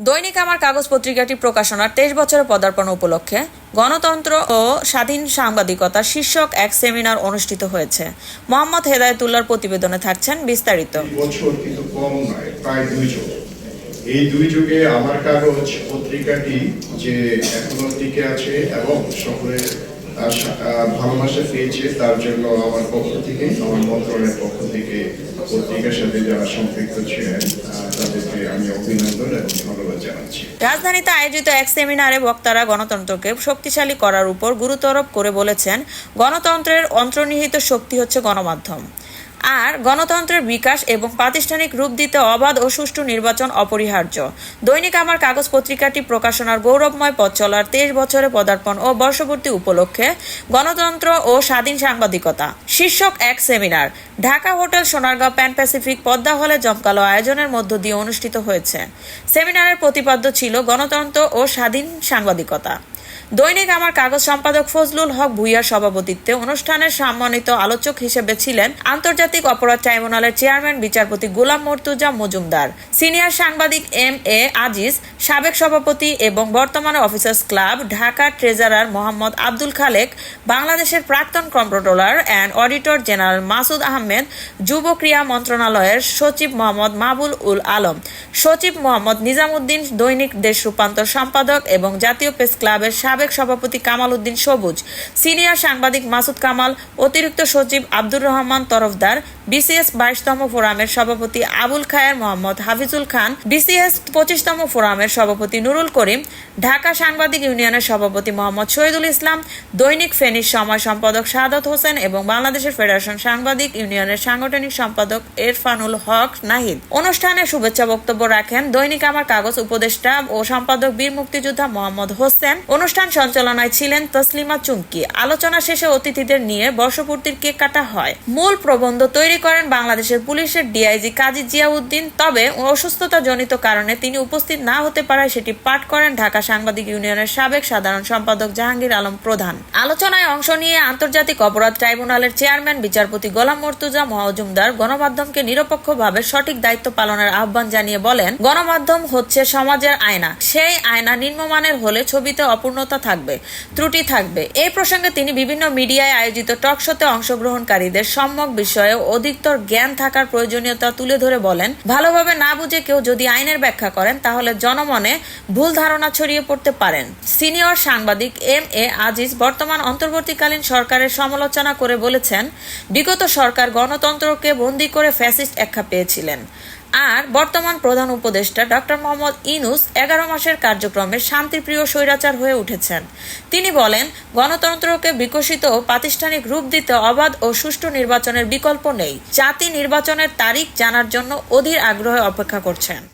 দৈনিক আমার কাগজ পত্রিকাটি প্রকাশনার তেইশ বছরের পদার্পণ উপলক্ষে গণতন্ত্র ও স্বাধীন সাংবাদিকতা শীর্ষক এক সেমিনার অনুষ্ঠিত হয়েছে। মোহাম্মদ হেদায়তুল্লাহর প্রতিবেদনে থাকছেন বিস্তারিত। এই দুই যুগে। আমার কাগজ পত্রিকাটি যে এখনও টিকে আছে এবং আহ, ভালোবাসা পেয়েছে, তার জন্য আমার পক্ষ থেকে, আমার মন্ত্রণের পক্ষ থেকে পত্রিকার সাথে যারা সম্পৃক্ত ছিলেন তাদেরকে আমি অভিনন্দন এবং ধন্যবাদ জানাচ্ছি। রাজধানীতে আয়োজিত এক সেমিনারে বক্তারা গণতন্ত্রকে শক্তিশালী করার উপর গুরুত্বারোপ করে বলেছেন, গণতন্ত্রের অন্তর্নিহিত শক্তি হচ্ছে গণমাধ্যম। আর গণতন্ত্রের বিকাশ এবং প্রাতিষ্ঠানিক রূপ দিতে অবাধ ও সুষ্ঠু নির্বাচন অপরিহার্য। দৈনিক আমার কাগজ পত্রিকাটি প্রকাশনার গৌরবময় পথ চলার তেইশ বছরে পদার্পণ ও বর্ষপূর্তি উপলক্ষে গণতন্ত্র ও স্বাধীন সাংবাদিকতা। শীর্ষক এক seminar, Dhaka hotel Sonargaon Pan Pacific Padma হলে জমকালো আয়োজনের মধ্য দিয়ে অনুষ্ঠিত হয়েছে। সেমিনারের প্রতিপাদ্য ছিল গণতন্ত্র ও স্বাধীন সাংবাদিকতা। দৈনিক আমার কাগজ সম্পাদক ফজলুল হক ভুইয়ার সভাপতিত্বে অনুষ্ঠানের সম্মানিত আলোচক হিসেবে ছিলেন আন্তর্জাতিক অপরাধ ট্রাইব্যুনালের চেয়ারম্যান বিচারপতি গোলাম মর্তুজা মজুমদার, সিনিয়র সাংবাদিক এম এ আজিজ, সাবেক সভাপতি এবং বর্তমানে officers club Dhaka treasurer Mohammad Abdul Khalek, বাংলাদেশের প্রাক্তন controller and auditor general Masud Ahmed, যুব ক্রীড়া মন্ত্রণালয়ের সচিব মোহাম্মদ মাহবুল উল আলম, সচিব মোহাম্মদ নিজামুদ্দিন দৈনিক দেশ রূপান্তর সম্পাদক এবং জাতীয় প্রেস ক্লাবের সাবেক সভাপতি কামাল উদ্দিন সবুজ, সিনিয়র সাংবাদিক মাসুদ কামাল, অতিরিক্ত সচিব আব্দুর রহমান তরফদার, বিসিএস বাইশতম ফোরামের সভাপতি আবুল খায়ের মোহাম্মদ হাফিজুল খান, বিসিএস পঁচিশতম ফোরামের সভাপতি নুরুল করিম, ঢাকা সাংবাদিক ইউনিয়নের সভাপতি মোহাম্মদ শহীদুল ইসলাম, দৈনিক ফেনীর সময় সম্পাদক শাহাদত হোসেন এবং বাংলাদেশের ফেডারেশন সাংবাদিক ইউনিয়নের সাংগঠনিক সম্পাদক এরফানুল হক নাহিদ। অনুষ্ঠানে শুভেচ্ছা বক্তব্য রাখেন দৈনিক আমার কাগজ উপদেষ্টা ও সম্পাদক বীর মুক্তিযোদ্ধা মোহাম্মদ হোসেন। অনুষ্ঠান সঞ্চালনায় ছিলেন তসলিমা চুমকি। আলোচনা শেষে অতিথিদের নিয়ে বর্ষপূর্তির কেক কাটা হয়। মূল প্রবন্ধ তৈরি করেন বাংলাদেশের পুলিশের ডিআইজি কাজী জিয়াউদ্দিন, তবে অসুস্থতা জনিত কারণে তিনি উপস্থিত না হতে পারায় সেটি পাঠ করেন ঢাকা সাংবাদিক ইউনিয়নের সাবেক সাধারণ সম্পাদক জাহাঙ্গীর আলম প্রধান। আলোচনায় অংশ নিয়ে আন্তর্জাতিক অপরাধ ট্রাইব্যুনালের চেয়ারম্যান, বিচারপতি গোলাম মর্তুজা, মহাজুমদার গণমাধ্যমকে নিরপেক্ষভাবে সঠিক দায়িত্ব পালনের আহ্বান জানিয়ে বলেন, গণমাধ্যম হচ্ছে সমাজের আয়না। সেই আয়না নিম্নমানের হলে ছবিতে অপূর্ণতা থাকবে, ত্রুটি থাকবে। এই প্রসঙ্গে তিনি বিভিন্ন মিডিয়ায় আয়োজিত টক শোতে অংশগ্রহণকারীদের সম্যক বিষয়ে অধিকতর জ্ঞান থাকার প্রয়োজনীয়তা তুলে ধরে বলেন, ভালোভাবে না বুঝে কেউ যদি আইনের ব্যাখ্যা করেন, তাহলে জনমনে ভুল ধারণা ছড়িয়ে পড়তে পারেন। সিনিয়র সাংবাদিক এম এ আজিজ বর্তমান অন্তর্বর্তীকালীন সরকারের সমালোচনা করে বলেছেন, বিগত সরকার গণতন্ত্রকে বন্দী করে ফ্যাসিস্ট একখা পেয়েছিলেন। আর বর্তমান প্রধান উপদেষ্টা ডক্টর মোহাম্মদ ইনুস এগারো মাসের কার্যক্রমে শান্তিপ্রিয় স্বৈরাচার হয়ে উঠেছেন। তিনি বলেন, গণতন্ত্রকে বিকশিত ও প্রাতিষ্ঠানিক রূপ দিতে অবাধ ও সুষ্ঠু নির্বাচনের বিকল্প নেই। জাতি নির্বাচনের তারিখ জানার জন্য অধীর আগ্রহে অপেক্ষা করছেন।